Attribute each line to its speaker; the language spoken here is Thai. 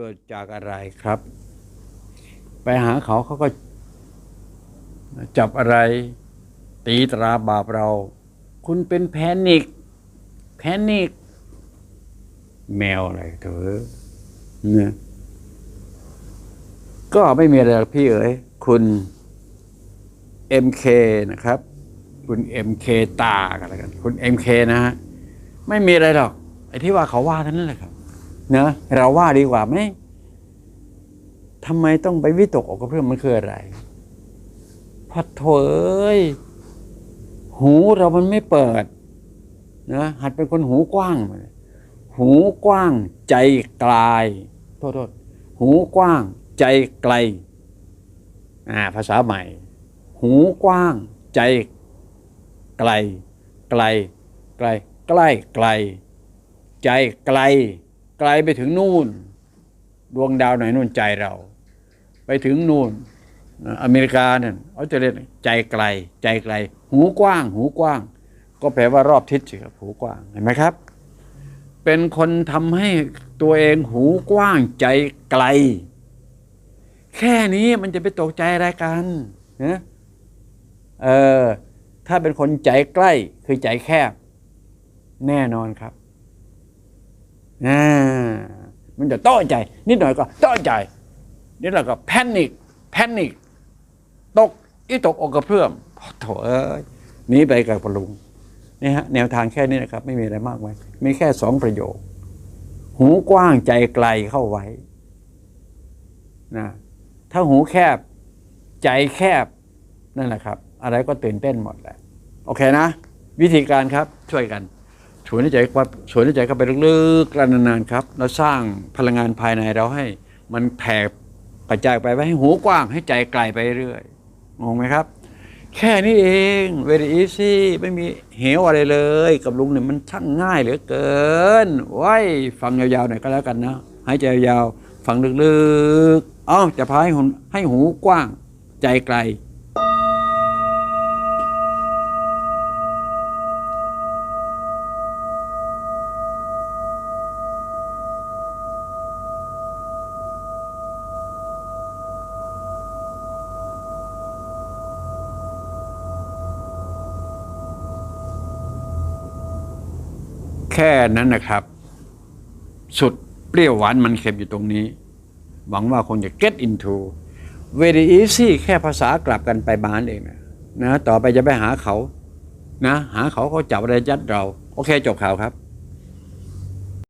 Speaker 1: เกิดจากอะไรครับ ไปหาเขาเขาก็ จับอะไร ตีตราบาปเรา คุณเป็นแพนิก แพนิก แมวอะไรเถอะเนี่ยก็ไม่มีอะไรพี่เอ๋ยคุณ MK นะครับ คุณ MK ตากันแล้วกัน คุณ MK นะฮะ ไม่มีอะไรหรอก ไอ้ที่ว่าเขาว่าเท่านั้นแหละครับ นะเราว่าดีกว่าไหมทำไมต้องไปวิตกออกกับเรื่องมันคืออะไรพัดโถเอ้ยหูเรามันไม่เปิดนะหัดเป็นคนหูกว้างมาหูกว้างใจไกลโทษโทษหูกว้างใจไกลอ่าภาษาใหม่ หูกว้างใจไกล ไกล ไกล ใกล้ไกล ใจไกล ไกลไปถึงนู่น ดวงดาวไหนนู่นใจเรา ไปถึงนู่น อเมริกาเนี่ยเขาจะเรียกใจไกล ใจไกล หูกว้าง หูกว้าง ก็แปลว่ารอบทิศสิครับหูกว้างเห็นไหมครับ เป็นคนทำให้ตัวเองหูกว้างใจไกล แค่นี้มันจะไปตกใจอะไรกันนะเออถ้าเป็นคนใจใกล้คือใจแคบ แน่นอนครับ อ่ามันจะต้อใจ นิดหน่อยก็ต้อใจนิดหน่อยก็แพนิคแพนิคตกอีตกอกกระเพื่อมโถเอ้ยหนีไปกับปลุงนี่ฮะแนวทางแค่นี้นะครับ ไม่มีอะไรมากมายมีแค่สองประโยค หูกว้างใจไกลเข้าไว้นะถ้าหูแคบใจแคบนั่นแหละครับ อะไรก็ตื่นเต้นหมดแหละ โอเคนะ วิธีการครับช่วยกัน สูดหายใจว่าสูดหายใจเข้าไปลึกๆนานๆครับเราสร้างพลังงานภายในเราให้ มันแผ่กระจายไปไว้ให้หูกว้าง ให้ใจไกลไปเรื่อยงงไหมครับ แค่นี้เอง very easy ไม่มีเหวอะไรเลย กับลุงเนี่ยมันช่างง่ายเหลือเกินไว้ฟังยาวๆหน่อยก็แล้วกันนะหายใจยาวๆฟังลึกๆอ้าวจะพาให้หูให้หูกว้าง ใจไกล แค่นั้นนะครับ สุดเปรี้ยวหวานมันเค็มอยู่ตรงนี้ หวังว่าคงจะ get into very easy แค่ภาษากลับกันไปบ้านั่นเองนะนะ ต่อไปจะไปหาเขา นะ หาเขาเขาจับอะไรยัดเรา โอเคจบข่าวครับ